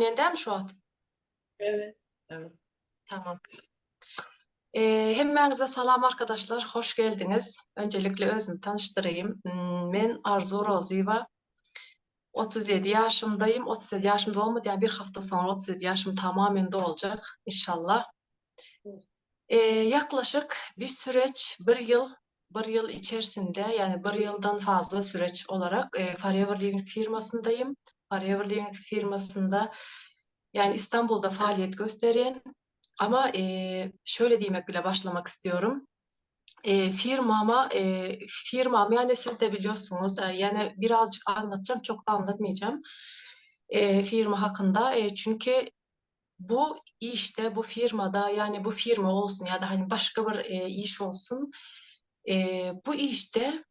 Neden mi şu an? Evet. Evet. Tamam. Ee, hemmenize salam arkadaşlar, hoş geldiniz. Öncelikle özümü tanıştırayım. Hmm, Ben Arzu Roziva. 37 yaşımdayım. 37 yaşımda olmadı yani bir hafta sonra 37 yaşım tamamen de olacak inşallah. Ee, yaklaşık bir süreç, bir yıl, bir yıl içerisinde yani bir yıldan fazla süreç olarak e, Forever Living firmasındayım. Living firmasında yani İstanbul'da faaliyet gösteren ama e, şöyle demek bile başlamak istiyorum. E, firmama, e, firmam yani siz de biliyorsunuz yani birazcık anlatacağım, çok da anlatmayacağım e, firma hakkında. E, çünkü bu işte, bu firmada yani bu firma olsun ya da hani başka bir e, iş olsun, e, bu işte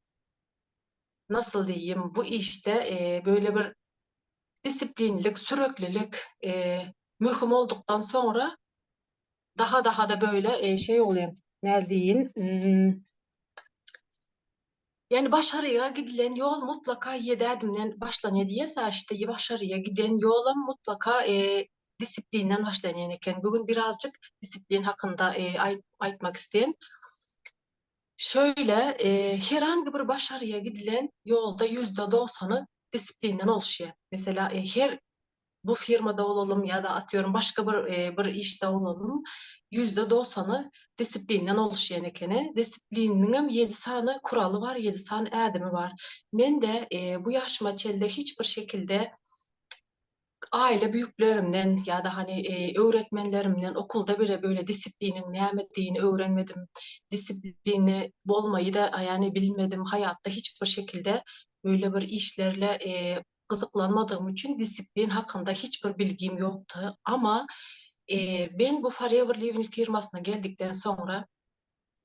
nasıl diyeyim, bu işte e, böyle bir disiplinlik, süreklilik e, mühim olduktan sonra daha daha da böyle e, şey oluyor. Ne diyeyim? Hmm, yani başarıya gidilen yol mutlaka yedi adımdan başlanıyor diyese işte başarıya giden yola mutlaka e, disiplinden başlanıyor iken bugün birazcık disiplin hakkında e, ay- aytmak isteyen. Şöyle e, herhangi bir başarıya gidilen yolda yüzde doksanı disiplinden oluşuyor. Mesela e, her bu firmada olalım ya da atıyorum başka bir, e, bir işte olalım yüzde doksanı disiplinden oluşuyor ekeni. Disiplinin yedi tane kuralı var, yedi tane adımı var. Ben de e, bu yaşıma çelde hiçbir şekilde aile büyüklerimden ya da hani e, öğretmenlerimden okulda bile böyle disiplinin ne öğrenmedim. Disiplini olmayı da yani bilmedim. Hayatta hiçbir şekilde böyle bir işlerle e, kızıklanmadığım için disiplin hakkında hiçbir bilgim yoktu. Ama e, ben bu Forever Living firmasına geldikten sonra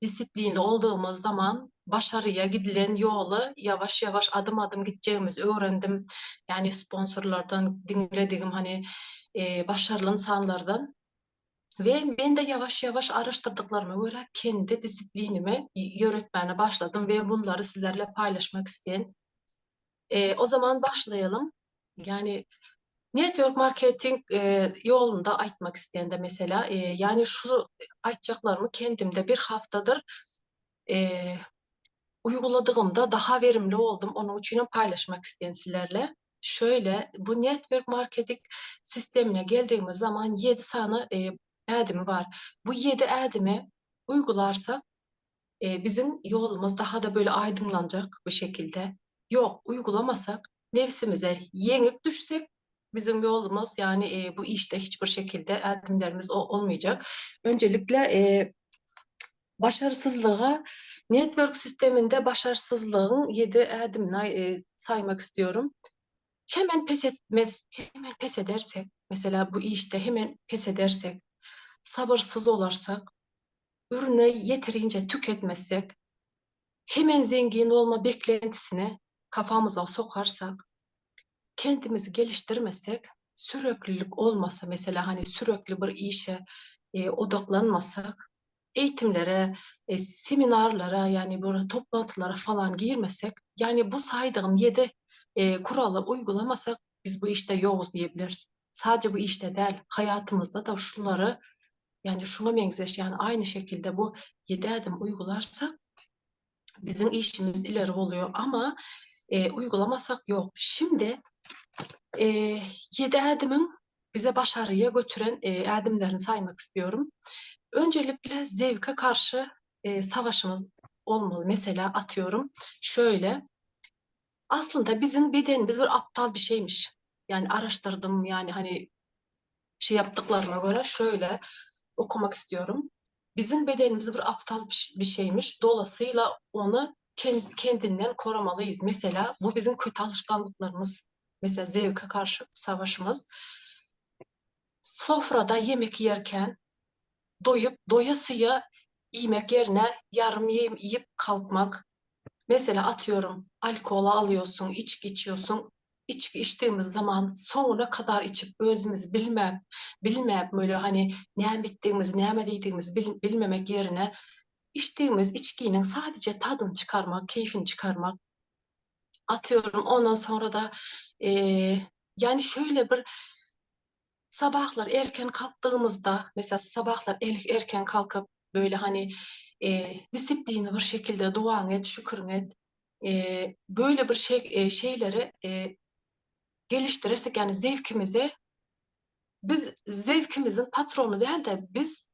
disiplinli olduğumuz zaman başarıya gidilen yolu yavaş yavaş adım adım gideceğimizi öğrendim. Yani sponsorlardan dinlediğim hani e, başarılı insanlardan ve ben de yavaş yavaş araştırdıklarıma göre kendi disiplinimi öğretmeye başladım ve bunları sizlerle paylaşmak isteyen. E, o zaman başlayalım. Yani Network marketing e, yolunda aytmak isteyen de mesela e, yani şu aytacaklarımı kendimde bir haftadır e, uyguladığımda daha verimli oldum. Onun için paylaşmak isteyen sizlerle. Şöyle bu network marketing sistemine geldiğimiz zaman 7 tane e, adımı var. Bu 7 adımı uygularsak e, bizim yolumuz daha da böyle aydınlanacak bir şekilde. Yok uygulamasak nefsimize yenik düşsek bizim yolumuz yani e, bu işte hiçbir şekilde o, olmayacak. Öncelikle e, başarısızlığa network sisteminde başarısızlığın yedi adımına e, saymak istiyorum. Hemen pes etmez, hemen pes edersek, mesela bu işte hemen pes edersek, sabırsız olursak, ürünü yeterince tüketmezsek, hemen zengin olma beklentisine kafamıza sokarsak, kendimizi geliştirmesek, süreklilik olmasa mesela hani sürekli bir işe e, odaklanmasak, eğitimlere, e, seminarlara yani böyle toplantılara falan girmesek, yani bu saydığım yedi e, kuralı uygulamasak biz bu işte yokuz diyebiliriz. Sadece bu işte değil, hayatımızda da şunları yani şuna benzeş yani aynı şekilde bu yedi adım uygularsak bizim işimiz ileri oluyor ama e, uygulamasak yok. Şimdi e, yedi adımın bize başarıya götüren e, adımlarını saymak istiyorum. Öncelikle zevke karşı e, savaşımız olmalı. Mesela atıyorum şöyle aslında bizim bedenimiz bir aptal bir şeymiş. Yani araştırdım yani hani şey yaptıklarına göre şöyle okumak istiyorum. Bizim bedenimiz bir aptal bir şeymiş. Dolayısıyla onu kendinden korumalıyız. Mesela bu bizim kötü alışkanlıklarımız. Mesela zevke karşı savaşımız. Sofrada yemek yerken doyup doyasıya yemek yerine yarım yiyip kalkmak. Mesela atıyorum alkol alıyorsun, içki içiyorsun. İçki içtiğimiz zaman sonuna kadar içip özümüzü bilmem, bilmem böyle hani ne bittiğimizi, ne yediğimizi bil, bilmemek yerine içtiğimiz içkinin sadece tadını çıkarmak, keyfini çıkarmak. Atıyorum ondan sonra da e, yani şöyle bir sabahlar erken kalktığımızda mesela sabahlar er- erken kalkıp böyle hani e, disiplinli bir şekilde duan et, şükür et. E, böyle bir şey e, şeyleri e, geliştirirsek yani zevkimizi biz zevkimizin patronu değil de biz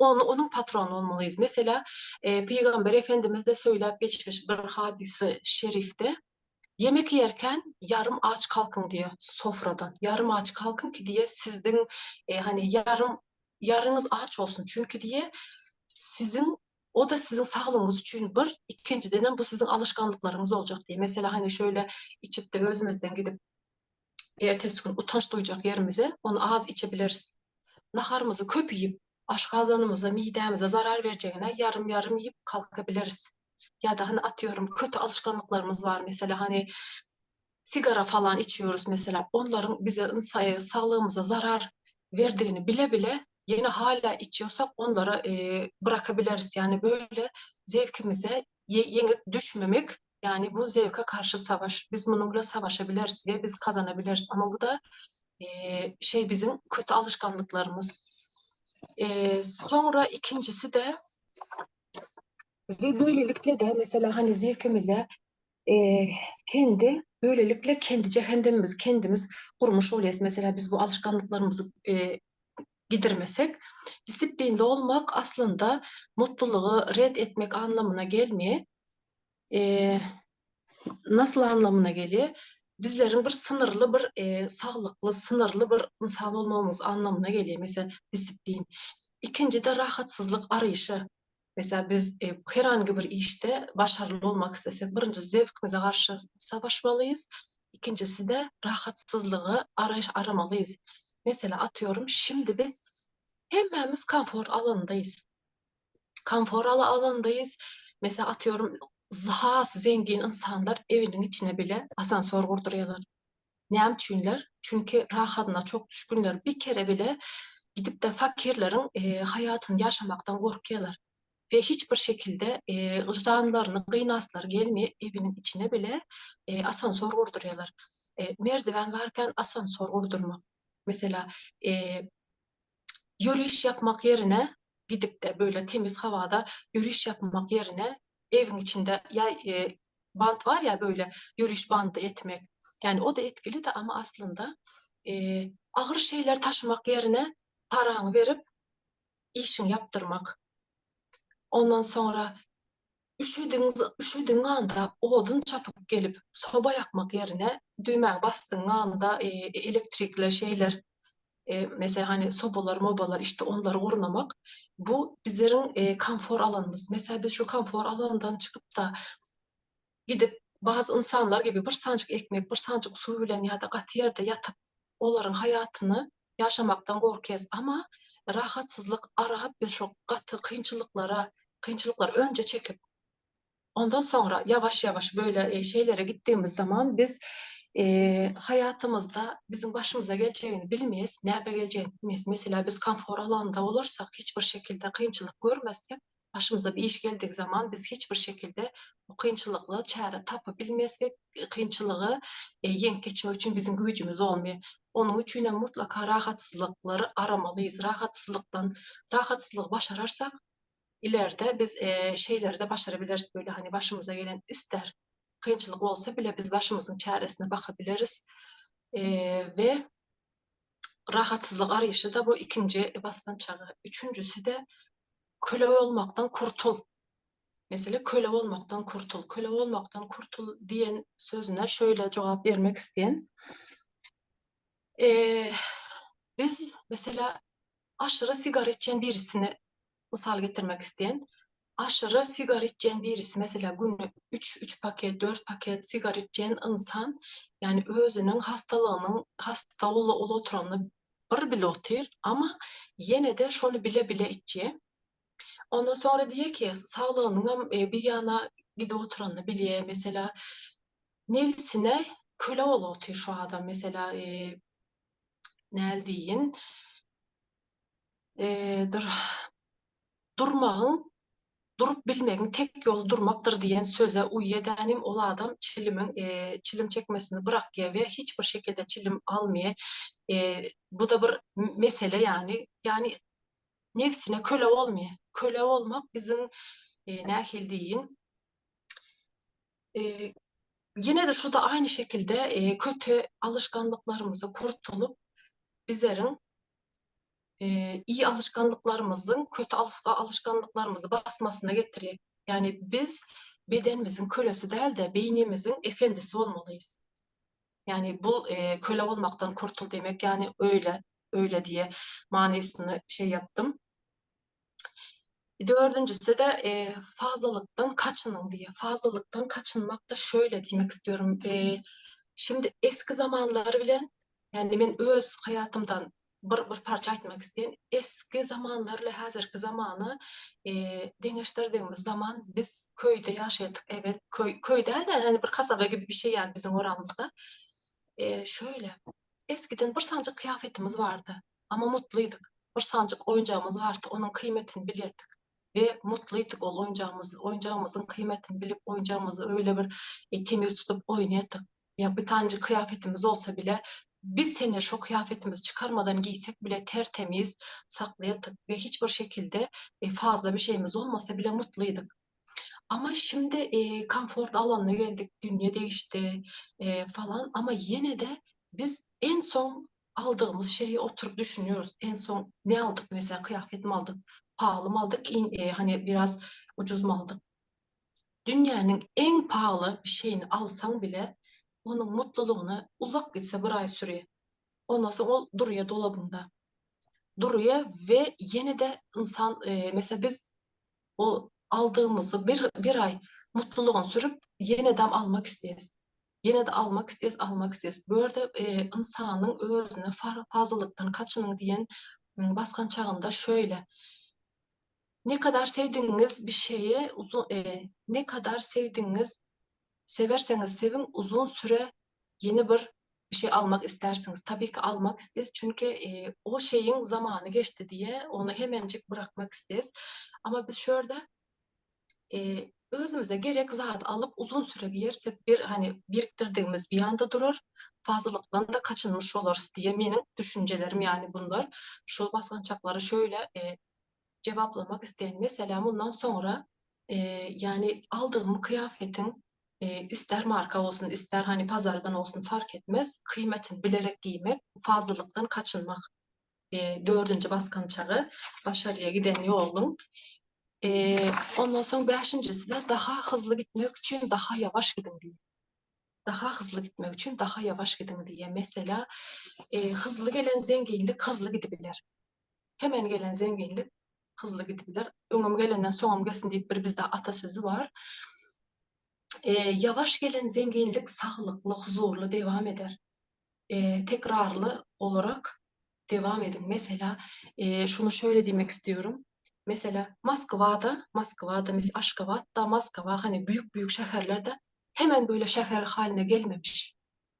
onu, onun patronu olmalıyız. Mesela e, Peygamber Efendimiz de söyleyip geçmiş bir hadisi şerifte yemek yerken yarım aç kalkın diyor sofradan. Yarım aç kalkın ki diye sizin e, hani yarım yarınız aç olsun çünkü diye sizin o da sizin sağlığınız için bir ikinciden bu sizin alışkanlıklarınız olacak diye. Mesela hani şöyle içip de özümüzden gidip ertesi gün utanç duyacak yerimize onu az içebiliriz. Naharımızı köp aşkazanımıza, midemize zarar vereceğine yarım yarım yiyip kalkabiliriz. Ya da hani atıyorum kötü alışkanlıklarımız var mesela hani sigara falan içiyoruz mesela onların bize sa- sağlığımıza zarar verdiğini bile bile yine hala içiyorsak onları e, bırakabiliriz. Yani böyle zevkimize ye- yenik düşmemek yani bu zevke karşı savaş. Biz bununla savaşabiliriz ve biz kazanabiliriz. Ama bu da e, şey bizim kötü alışkanlıklarımız. E, sonra ikincisi de ve böylelikle de mesela hani zevkimize e, kendi böylelikle kendi cehennemimizi kendimiz kurmuş oluyoruz. Mesela biz bu alışkanlıklarımızı e, gidermesek disiplinli olmak aslında mutluluğu red etmek anlamına gelmiyor. E, nasıl anlamına geliyor? Bizlerin bir sınırlı bir e, sağlıklı, sınırlı bir insan olmamız anlamına geliyor. Mesela disiplin. İkinci de rahatsızlık arayışı. Mesela biz e, herhangi bir işte başarılı olmak istesek birinci zevkimize karşı savaşmalıyız. İkincisi de rahatsızlığı arayış aramalıyız. Mesela atıyorum şimdi biz hemimiz konfor alanındayız. Konfor alanındayız. Mesela atıyorum daha zengin insanlar evinin içine bile asansör kurduruyorlar. Ne üçünler? Çünkü rahatına çok düşkünler. Bir kere bile gidip de fakirlerin e, hayatını yaşamaktan korkuyorlar. Ve hiçbir şekilde e, vicdanlarını kıynaslar gelmeye evinin içine bile e, asansör kurduruyorlar. E, merdiven varken asansör kurdurma. Mesela e, yürüyüş yapmak yerine gidip de böyle temiz havada yürüyüş yapmak yerine evin içinde ya e, bant var ya böyle yürüyüş bandı etmek. Yani o da etkili de ama aslında e, ağır şeyler taşımak yerine paranı verip işini yaptırmak. Ondan sonra üşüdüğün, üşüdüğün anda odun çapıp gelip soba yakmak yerine düğmeye bastığın anda e, elektrikli şeyler e, mesela hani sobalar mobalar işte onları uğurlamak bu bizlerin e, konfor alanımız. Mesela biz şu konfor alanından çıkıp da gidip bazı insanlar gibi bir sancık ekmek, bir sancık su ile ya da katı yerde yatıp onların hayatını yaşamaktan korkuyoruz. Ama rahatsızlık arayıp biz şu katı kıyınçılıklara, kıyınçılıkları önce çekip ondan sonra yavaş yavaş böyle e, şeylere gittiğimiz zaman biz e, hayatımızda bizim başımıza geleceğini bilmeyiz, nerede geleceğini bilmeyiz. Mesela biz konfor alanında olursak hiçbir şekilde kıyınçılık görmezsek başımıza bir iş geldiği zaman biz hiçbir şekilde bu kıyınçılıkla çare tapabilmeyiz ve kıyınçılığı e, yenip geçmek için bizim gücümüz olmuyor. Onun için de mutlaka rahatsızlıkları aramalıyız. Rahatsızlıktan, rahatsızlığı başarırsak ileride biz e, şeyleri başarabiliriz. Böyle hani başımıza gelen ister kıyınçılık olsa bile biz başımızın çaresine bakabiliriz. E, ve rahatsızlık arayışı da bu ikinci bastan çağı. Üçüncüsü de köle olmaktan kurtul. Mesela köle olmaktan kurtul. Köle olmaktan kurtul diyen sözüne şöyle cevap vermek isteyen. E, biz mesela aşırı sigara içen birisini misal getirmek isteyen aşırı sigara içen birisi mesela günlük 3 3 paket 4 paket sigara içen insan yani özünün hastalığının hasta olu olu oturanını bir bile otur ama yine de şunu bile bile içiyor. Ondan sonra diye ki sağlığının e, bir yana gidip oturanını biliyor. Mesela nefsine köle olu otur şu adam. Mesela e, ne deyin e, dur durmağın durup bilmenin tek yolu durmaktır diyen söze uy edenim ola adam çilimin e, çilim çekmesini bırak ya ve hiçbir şekilde çilim almaya e, bu da bir mesele yani. Yani nefsine köle olmaya köle olmak bizim e, nahil deyin e, yine de şu da aynı şekilde e, kötü alışkanlıklarımızı kurtulup bizlerin e, iyi alışkanlıklarımızın kötü alış- alışkanlıklarımızı basmasına getiriyor. Yani biz bedenimizin kölesi değil de beynimizin efendisi olmalıyız. Yani bu e, köle olmaktan kurtul demek yani öyle öyle diye manesini şey yaptım. Dördüncüsü de e, fazlalıktan kaçının diye. Fazlalıktan kaçınmak da şöyle demek istiyorum. E, şimdi eski zamanları bilen yani ben öz hayatımdan bir, bir parça aytmak isteyen eski zamanlarla hazırki zamanı e, deňeşdirdiğimiz zaman biz köyde yaşadık. Evet köy, köyde de hani bir kasaba gibi bir şey yani bizim oramızda. E, şöyle eskiden bir sancık kıyafetimiz vardı ama mutluyduk. Bir sancık oyuncağımız vardı onun kıymetini biliyorduk ve mutluyduk o oyuncağımız, oyuncağımızın kıymetini bilip oyuncağımızı öyle bir e, temiz tutup oynuyorduk. Ya bir tanecik kıyafetimiz olsa bile biz sene şu kıyafetimizi çıkarmadan giysek bile tertemiz saklayattık ve hiçbir şekilde e, fazla bir şeyimiz olmasa bile mutluyduk. Ama şimdi e, konfor alanına geldik, dünya değişti e, falan ama yine de biz en son aldığımız şeyi oturup düşünüyoruz. En son ne aldık mesela kıyafet mi aldık, pahalı mı aldık, e, hani biraz ucuz mu aldık? Dünyanın en pahalı bir şeyini alsan bile onun mutluluğunu uzak gitse bir ay sürüyor. Ondan sonra o duruyor dolabında. Duruyor ve yine de insan e, mesela biz o aldığımızı bir, bir ay mutluluğunu sürüp yeniden almak isteriz. Yine de almak isteriz, almak isteriz. Böyle e, insanın özüne fa- fazlalıktan kaçının diyen m, baskan çağında şöyle. Ne kadar sevdiğiniz bir şeyi uzun e, ne kadar sevdiğiniz severseniz sevin uzun süre yeni bir bir şey almak istersiniz. Tabii ki almak isteriz çünkü e, o şeyin zamanı geçti diye onu hemencik bırakmak isteriz. Ama biz şöyle e, özümüze gerek zat alıp uzun süre giyersek bir hani biriktirdiğimiz bir yanda durur. Fazlalıktan da kaçınmış oluruz diye benim düşüncelerim yani bunlar. Şu baskançakları şöyle e, cevaplamak isteyen mesela bundan sonra e, yani aldığım kıyafetin e, ister marka olsun ister hani pazardan olsun fark etmez. Kıymetini bilerek giymek fazlalıktan kaçınmak. E, dördüncü baskan çağı başarıya giden yolun e, ondan sonra beşincisi de daha hızlı gitmek için daha yavaş gidin diye. Daha hızlı gitmek için daha yavaş gidin diye. Mesela e, hızlı gelen zenginlik hızlı gidebilir. Hemen gelen zenginlik hızlı gidebilir. Öňüm gelenden soňum gelsin diýip bir bizde atasözü var. E, yavaş gelen zenginlik sağlıklı, huzurlu devam eder. E, tekrarlı olarak devam edin. Mesela e, şunu şöyle demek istiyorum. Mesela Moskova'da, Moskova'da, mesela Aşgabat'ta, Moskova hani büyük büyük şehirlerde hemen böyle şehir haline gelmemiş.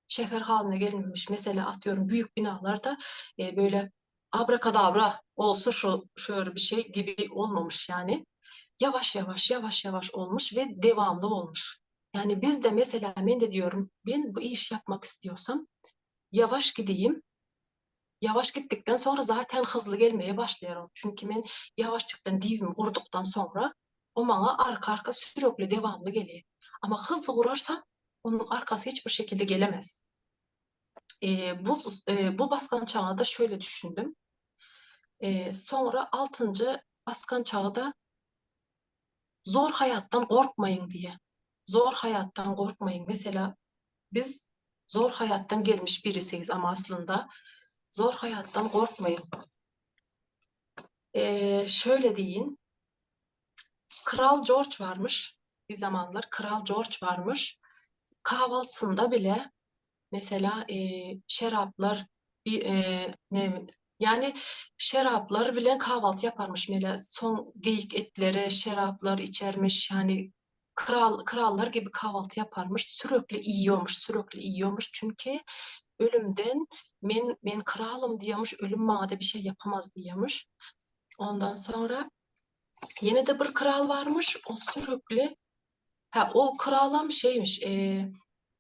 Şehir haline gelmemiş. Mesela atıyorum büyük binalarda e, böyle abrakadabra olsa şu şöyle bir şey gibi olmamış yani. Yavaş yavaş yavaş yavaş olmuş ve devamlı olmuş. Yani biz de mesela ben de diyorum ben bu iş yapmak istiyorsam yavaş gideyim. Yavaş gittikten sonra zaten hızlı gelmeye başlayarım. Çünkü ben yavaşçıktan divimi kurduktan sonra o bana arka arka sürekli devamlı geliyor. Ama hızlı kurarsam onun arkası hiçbir şekilde gelemez. Ee, bu e, bu baskan çağına da şöyle düşündüm. Ee, sonra altıncı baskan çağda zor hayattan korkmayın diye. Zor hayattan korkmayın. Mesela biz zor hayattan gelmiş birisiyiz ama aslında zor hayattan korkmayın. Ee, şöyle deyin. Kral George varmış. Bir zamanlar Kral George varmış. Kahvaltısında bile mesela e, şaraplar bir e, ne yani şaraplar bile kahvaltı yaparmış mesela son geyik etleri şaraplar içermiş yani kral krallar gibi kahvaltı yaparmış sürekli yiyormuş sürekli yiyormuş çünkü ölümden men men kralım diyormuş ölüm bana bir şey yapamaz diyormuş ondan sonra Yine de bir kral varmış. O sürekli ha o kralam şeymiş e,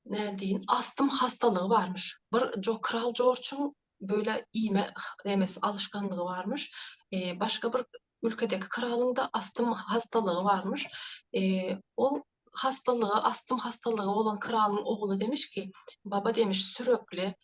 ne deyin astım hastalığı varmış. Bir jo, Kral George'un böyle iğme demesi alışkanlığı varmış. E, başka bir ülkedeki kralın da astım hastalığı varmış. E, o hastalığı, astım hastalığı olan kralın oğlu demiş ki baba demiş sürekli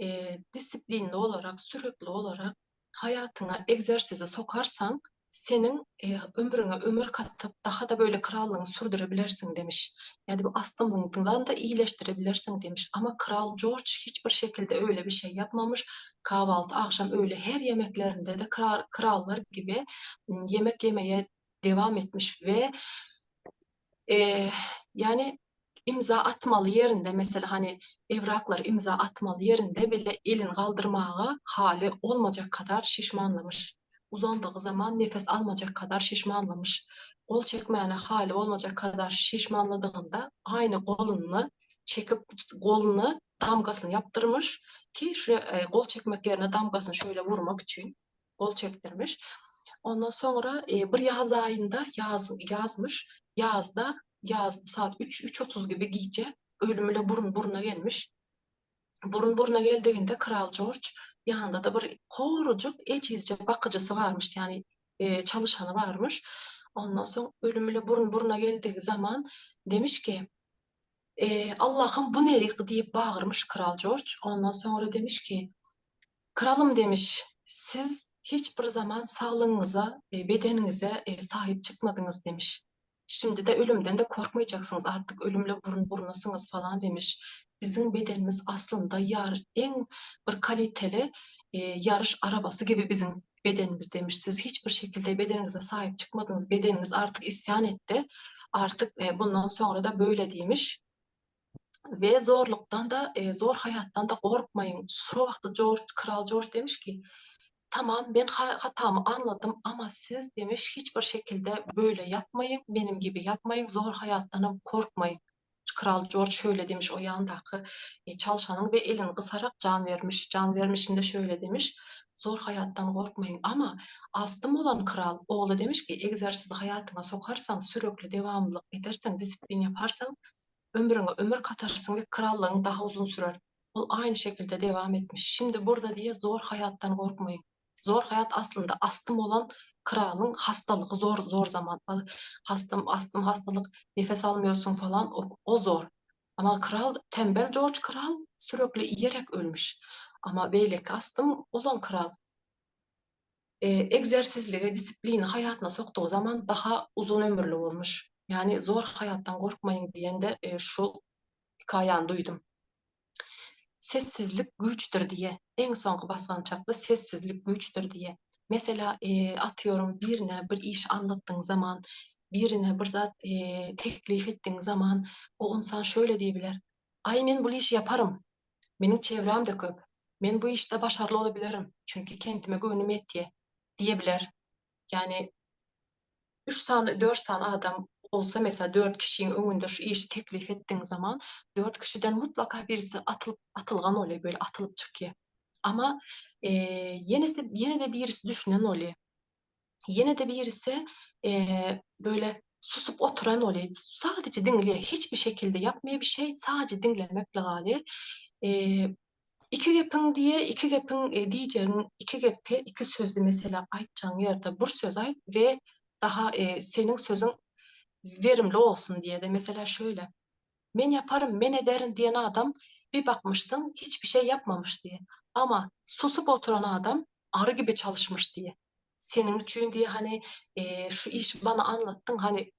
e, disiplinli olarak sürekli olarak hayatına egzersize sokarsan senin e, ömrüne ömür katıp daha da böyle krallığını sürdürebilirsin demiş. Yani bu astımından da iyileştirebilirsin demiş. Ama Kral George hiçbir şekilde öyle bir şey yapmamış. Kahvaltı, akşam öyle her yemeklerinde de kral, krallar gibi ım, yemek yemeye devam etmiş ve e, yani imza atmalı yerinde mesela hani evraklar imza atmalı yerinde bile elin kaldırmağa hali olmayacak kadar şişmanlamış. Uzandığı zaman nefes almayacak kadar şişmanlamış. Kol çekmeyene hali olmayacak kadar şişmanladığında aynı kolunu çekip kolunu damgasını yaptırmış ki şu e, kol çekmek yerine damgasını şöyle vurmak için kol çektirmiş. Ondan sonra e, bir yaz ayında yaz, yazmış. Yazda yaz saat 3 3.30 gibi gece ölümüyle burun buruna gelmiş. Burun buruna geldiğinde Kral George yanında da bir korucuk ecizce bakıcısı varmış yani e, çalışanı varmış. Ondan sonra ölümüyle burun buruna geldiği zaman demiş ki e, Allah'ım bu nelik diye bağırmış Kral George. Ondan sonra demiş ki kralım demiş siz hiçbir zaman sağlığınıza, e, bedeninize e, sahip çıkmadınız demiş. Şimdi de ölümden de korkmayacaksınız artık ölümle burun burunasınız falan demiş. Bizim bedenimiz aslında yar en bir kaliteli e, yarış arabası gibi bizim bedenimiz demiş. Siz hiçbir şekilde bedeninize sahip çıkmadınız. Bedeniniz artık isyan etti. Artık e, bundan sonra da böyle demiş. Ve zorluktan da e, zor hayattan da korkmayın. Şu vakti George, Kral George demiş ki tamam ben ha- hatamı anladım ama siz demiş hiçbir şekilde böyle yapmayın, benim gibi yapmayın, zor hayattan korkmayın. Kral George şöyle demiş o yandaki e, çalışanın ve elini kısarak can vermiş. Can vermişinde şöyle demiş. Zor hayattan korkmayın ama astım olan kral oğlu demiş ki egzersizi hayatına sokarsan sürekli devamlılık edersen disiplin yaparsan ömrüne ömür katarsın ve krallığın daha uzun sürer. O aynı şekilde devam etmiş. Şimdi burada diye zor hayattan korkmayın. Zor hayat aslında astım olan kralın hastalığı zor zor zaman. Hastım astım hastalık nefes almıyorsun falan o, o zor. Ama kral tembel George kral sürekli yiyerek ölmüş. Ama beylik astım olan kral e, egzersizliği, disiplini hayatına soktuğu zaman daha uzun ömürlü olmuş. Yani zor hayattan korkmayın diyen de e, şu hikayen duydum. Sessizlik güçtür diye. En son basan çapta sessizlik güçtür diye. Mesela e, atıyorum birine bir iş anlattığın zaman, birine bir zat e, teklif ettiğin zaman o insan şöyle diyebilir. Ay ben bu işi yaparım. Benim çevrem de köp. Ben bu işte başarılı olabilirim. Çünkü kendime güvenüm yetiyor diyebilir. Yani üç tane, dört tane adam olsa mesela dört kişinin önünde şu işi teklif ettiğin zaman dört kişiden mutlaka birisi atılıp atılgan oluyor böyle atılıp çıkıyor. Ama e, de, yine de birisi düşünen oluyor. Yine de birisi e, böyle susup oturan oluyor. Sadece dinliyor. Hiçbir şekilde yapmıyor bir şey. Sadece dinlemekle kalıyor. E, iki gepin diye iki gepin e, diyeceğin iki gepe iki sözü mesela aytacağın yerde bir söz ait ve daha e, senin sözün verimli olsun diye de mesela şöyle men yaparım men ederim diyen adam bir bakmışsın hiçbir şey yapmamış diye. Ama susup oturan adam arı gibi çalışmış diye. Senin için diye hani e, şu iş bana anlattın hani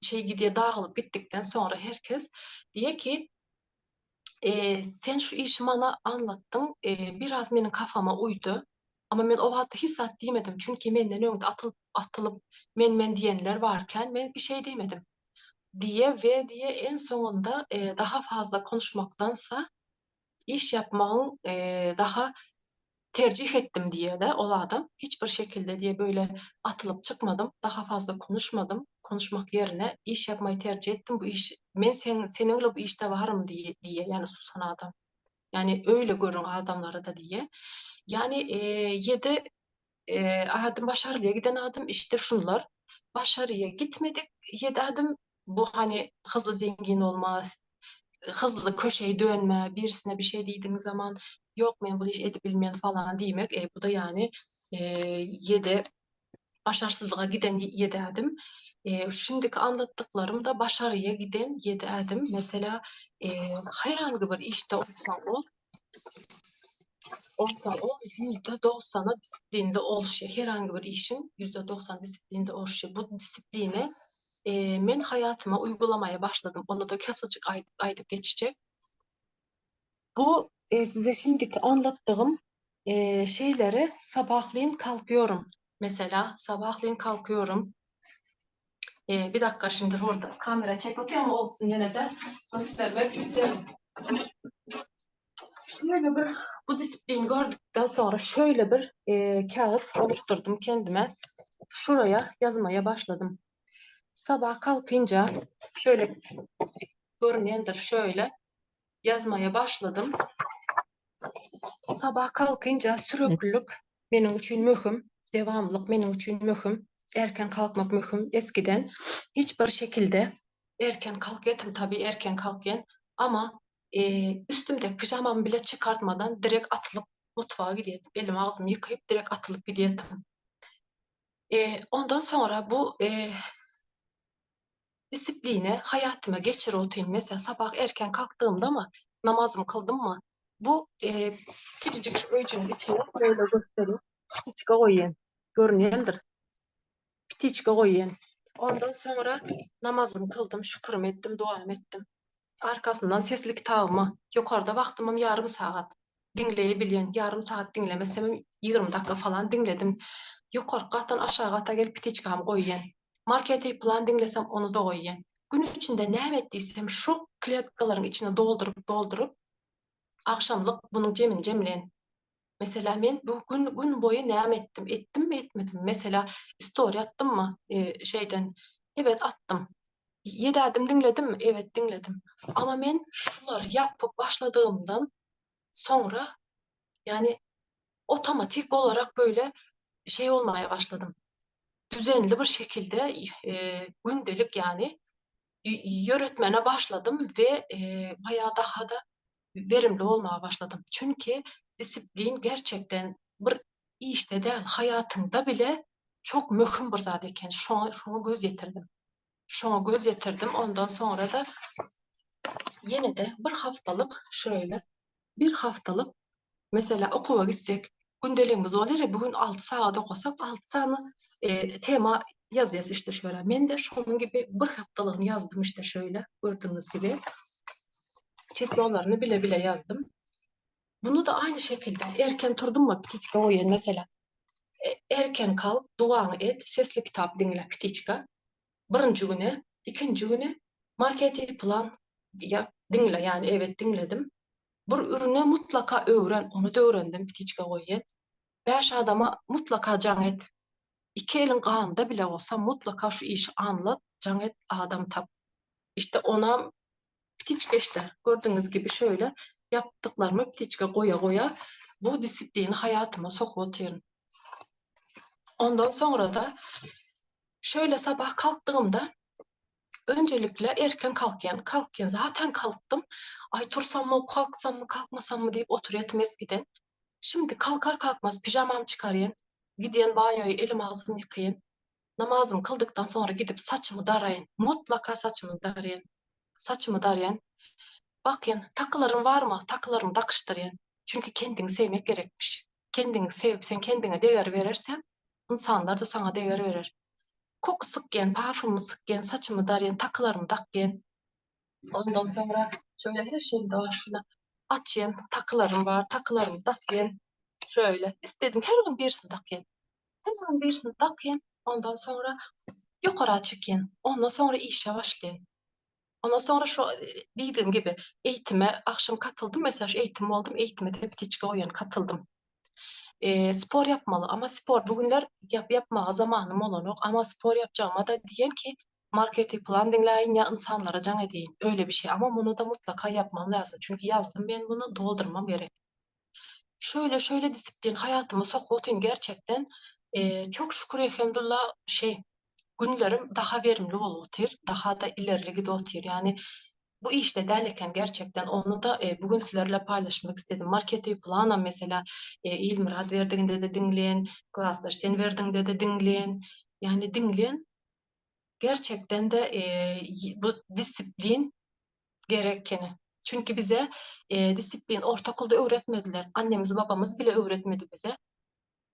şey gidiyor dağılıp bittikten sonra herkes diye ki e, sen şu işi bana anlattın e, biraz benim kafama uydu ama ben o vaxtda hissat demedim çünkü menden önde atılıp atılıp men men diyenler varken ben bir şey demedim diye ve diye en sonunda e, daha fazla konuşmaktansa iş yapmanın e, daha tercih ettim diye de o adam hiçbir şekilde diye böyle atılıp çıkmadım. Daha fazla konuşmadım. Konuşmak yerine iş yapmayı tercih ettim. Bu iş ben sen, seninle bu işte varım diye diye yani susan adam. Yani öyle görün adamları da diye. Yani e, yedi e, adım başarılıya giden adım işte şunlar. başarıya gitmedik. Yedi adım bu hani hızlı zengin olmaz, hızlı köşeyi dönme, birisine bir şey dediğin zaman yok ben bu iş edip bilmeyen falan demek. E, bu da yani e, yedi başarısızlığa giden yedi adım. E, şimdiki anlattıklarım da başarıya giden yedi adım. Mesela e, herhangi bir işte olsan ol, olsan ol, yüzde doksanı disiplinde oluşuyor. Herhangi bir işin yüzde doksan disiplinde oluşuyor. Bu disipline e, ben hayatıma uygulamaya başladım. Onu da kısacık ay, aydık geçecek. Bu e, size şimdiki anlattığım e, şeyleri sabahleyin kalkıyorum. Mesela sabahleyin kalkıyorum. E, bir dakika şimdi burada kamera çekiyor ama olsun yine de göstermek isterim. Şöyle bir bu disiplini gördükten sonra şöyle bir e, kağıt oluşturdum kendime. Şuraya yazmaya başladım. Sabah kalkınca şöyle görünendir şöyle yazmaya başladım. Sabah kalkınca süreklilik benim için mühim, devamlılık benim için mühim, erken kalkmak mühim. Eskiden hiçbir şekilde erken kalk yetim tabii erken kalkın ama e, üstümde pijamamı bile çıkartmadan direkt atılıp mutfağa gidiyordum. Elimi ağzımı yıkayıp direkt atılıp gidiyordum. E, ondan sonra bu e, disipline hayatıma geçir rutin. Mesela sabah erken kalktığımda mı namazımı kıldım mı bu e, küçücük şu öğücünün içine böyle göstereyim. Pitiçka koyayım. Görüneyendir. Pitiçka koyayım. Ondan sonra namazımı kıldım, şükürüm ettim, duam ettim. Arkasından sesli kitabımı yukarıda vaktimim yarım saat dinleyebilyen. Yarım saat dinlemesem 20 dakika falan dinledim. Yukarı kattan aşağı kata gelip pitiçkamı koyayım. Marketi plan dinlesem onu da koyayım. Gün içinde ne ettiysem şu kletkaların içine doldurup doldurup akşamlık bunun cemin cemleyin. Mesela ben bu gün, gün boyu ne ettim? Ettim mi etmedim? Mesela story attım mı ee, şeyden? Evet attım. Yedi adım dinledim mi? Evet dinledim. Ama ben şuları yapıp başladığımdan sonra yani otomatik olarak böyle şey olmaya başladım. Düzenli bir şekilde e, gündelik yani yönetmene başladım ve e, bayağı daha da verimli olmaya başladım. Çünkü disiplin gerçekten bir işte değil, hayatında bile çok mühim bir zat eken. Şuna, şuna göz yetirdim. Şuna göz yetirdim. Ondan sonra da yine de bir haftalık şöyle bir haftalık mesela okula gitsek gündeliğimiz olur ya bugün 6 saat okusak 6 saat e, tema yazıyoruz işte şöyle. Ben de şunun gibi bir haftalığını yazdım işte şöyle gördüğünüz gibi çizgilerini bile bile yazdım. Bunu da aynı şekilde erken turdum mu pitiçka oyun mesela. E, erken kalk, duanı et, sesli kitap dinle pitiçka. Birinci güne, ikinci güne marketi plan ya dinle yani evet dinledim. Bir ürüne mutlaka öğren, onu da öğrendim pitiçka oyun. Beş adama mutlaka can et. İki elin kanında bile olsa mutlaka şu işi anlat, can et adam tap. İşte ona pitiçka işte gördüğünüz gibi şöyle yaptıklarımı pitiçka koya koya bu disiplini hayatıma sokuyorum. Ondan sonra da şöyle sabah kalktığımda öncelikle erken kalkayan, kalkayan zaten kalktım. Ay tursam mı, kalksam mı, kalkmasam mı deyip oturuyordum eskiden. Şimdi kalkar kalkmaz pijamamı çıkarayım. Gidiyen banyoyu elim ağzımı yıkayın. Namazımı kıldıktan sonra gidip saçımı darayın. Mutlaka saçımı darayın. Saçımı darayın. Bakın takıların var mı? Takılarımı takıştırayım. Çünkü kendini sevmek gerekmiş. Kendini sevip sen kendine değer verirsen insanlar da sana değer verir. Koku sıkken, parfümü sıkken, saçımı darayın, takılarımı takyen. Ondan sonra şöyle her şeyimde var şuna. Takılarım var, takılarımı takyen. Şöyle istedim her gün birisini takyen. Her gün birisini takyen. Ondan sonra yukarı çıkayım. Ondan sonra işe başlayayım. Ondan sonra şu e, dediğim gibi eğitime akşam katıldım. Mesela eğitim oldum. Eğitime de pitiçka oyun katıldım. E, spor yapmalı ama spor bugünler yap yapma zamanım olan yok ama spor yapacağıma da diyen ki marketi plan dinleyin ya insanlara can edeyim. Öyle bir şey ama bunu da mutlaka yapmam lazım. Çünkü yazdım ben bunu doldurmam gerek. Şöyle şöyle disiplin hayatıma sokutun gerçekten e, çok şükür elhamdülillah şey günlerim daha verimli oluyor, daha da ileri gidiyor. Yani bu işte derken gerçekten onu da e, bugün sizlerle paylaşmak istedim. Marketi plana mesela e, İlmir ad verdiğinde de dinleyen, klaslar sen verdiğinde de dinleyen. Yani dinleyen gerçekten de e, bu disiplin gerekeni. Çünkü bize e, disiplin ortaokulda öğretmediler. Annemiz babamız bile öğretmedi bize.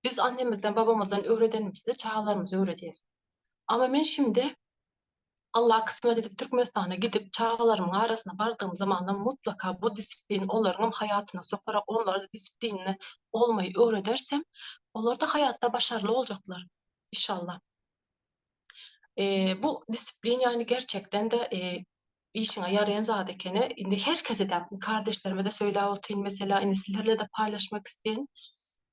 Biz annemizden babamızdan öğredenimizde çağlarımızı öğretiyoruz. Ama ben şimdi Allah kısmet edip Türkmenistan'a gidip çağlarımın arasına bardığım zaman mutlaka bu disiplin onların hayatına sokarak onlara da disiplinli olmayı öğredersem onlar da hayatta başarılı olacaklar inşallah. Ee, bu disiplin yani gerçekten de e, işine yarayan zadekene indi herkese de kardeşlerime de söyle otayım mesela indi sizlerle de paylaşmak isteyin.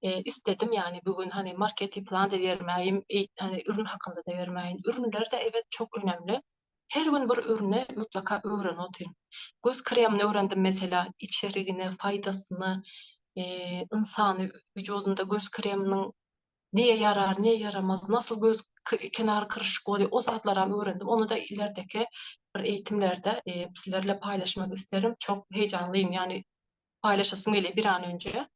E, istedim yani bugün hani marketi plan da vermeyeyim, e, hani ürün hakkında da vermeyeyim. Ürünler de evet çok önemli. Her gün bir ürünü mutlaka öğren oturayım. Göz kremini öğrendim mesela içeriğini, faydasını, e, insanı vücudunda göz kreminin neye yarar, neye yaramaz, nasıl göz kenarı kırışık oluyor o zatları öğrendim. Onu da ilerideki eğitimlerde e, sizlerle paylaşmak isterim. Çok heyecanlıyım yani paylaşasım geliyor bir an önce.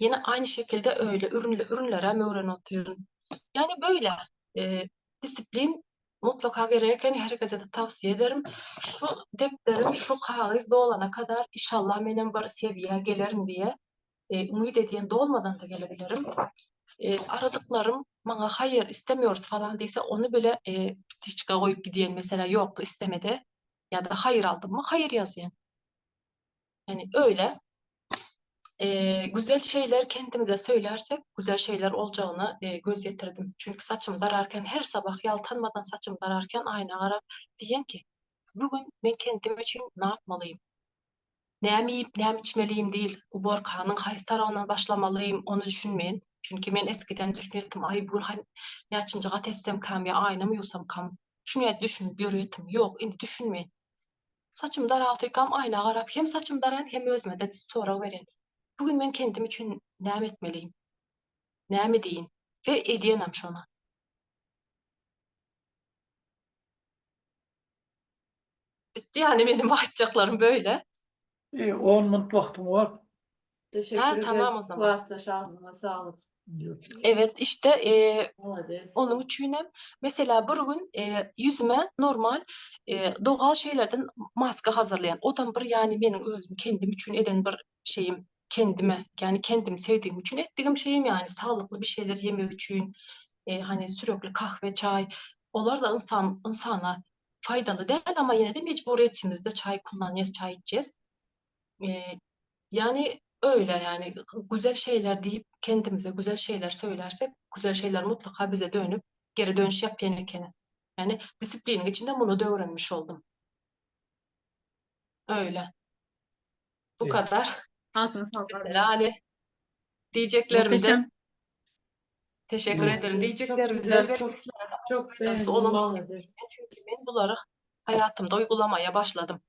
Yine aynı şekilde öyle ürünle, ürünlere mi öğreniyorum? Yani böyle e, disiplin mutlaka gereken herkese de tavsiye ederim. Şu defterim, şu kağıt olana kadar inşallah benim bir seviyeye gelirim diye e, umut edeyim. Dolmadan da gelebilirim. E, aradıklarım bana hayır istemiyoruz falan değilse onu bile e, bitişçe koyup gideyim mesela yok istemedi ya da hayır aldım mı hayır yazayım. Yani öyle e, güzel şeyler kendimize söylersek güzel şeyler olacağını e, göz getirdim. Çünkü saçım dararken her sabah yaltanmadan saçım dararken aynı ara diyen ki bugün ben kendim için ne yapmalıyım? Ne yiyip ne içmeliyim değil. Bu borkanın tarafından başlamalıyım onu düşünmeyin. Çünkü ben eskiden düşünüyordum ay bu hani ne açınca etsem kam ya aynı mı yosam kam. Şunu düşün görüyordum. Yok şimdi düşünmeyin. Saçım daraltıykam aynı arap hem saçım daran hem özme de sonra verin. Bugün ben kendim için ne etmeliyim? Ne mi deyin? Ve ediyenem şuna. Bitti yani benim bahsedeceklerim böyle. İyi, 10 minut vaktim var. Teşekkür Ha, ederiz. tamam o zaman. Şansına sağlık. Evet işte e, onun üçünem mesela bugün e, yüzüme normal e, doğal şeylerden maske hazırlayan odan bir yani benim özüm kendim için eden bir şeyim kendime yani kendimi sevdiğim için ettiğim şeyim yani sağlıklı bir şeyler yemek için e, hani sürekli kahve çay onlar da insan insana faydalı değil ama yine de mecburiyetimizde çay kullanacağız çay içeceğiz. E, yani öyle yani güzel şeyler deyip kendimize güzel şeyler söylersek güzel şeyler mutlaka bize dönüp geri dönüş yap gerekeni. Yani disiplinin içinde bunu da öğrenmiş oldum. Öyle. Bu Evet. kadar. Ağzına sağlık. Mesela hani diyeceklerim de teşekkür Evet. ederim. Çok Diyeceklerim de belki çok- Çok olan Malades. çünkü ben bunları hayatımda uygulamaya başladım.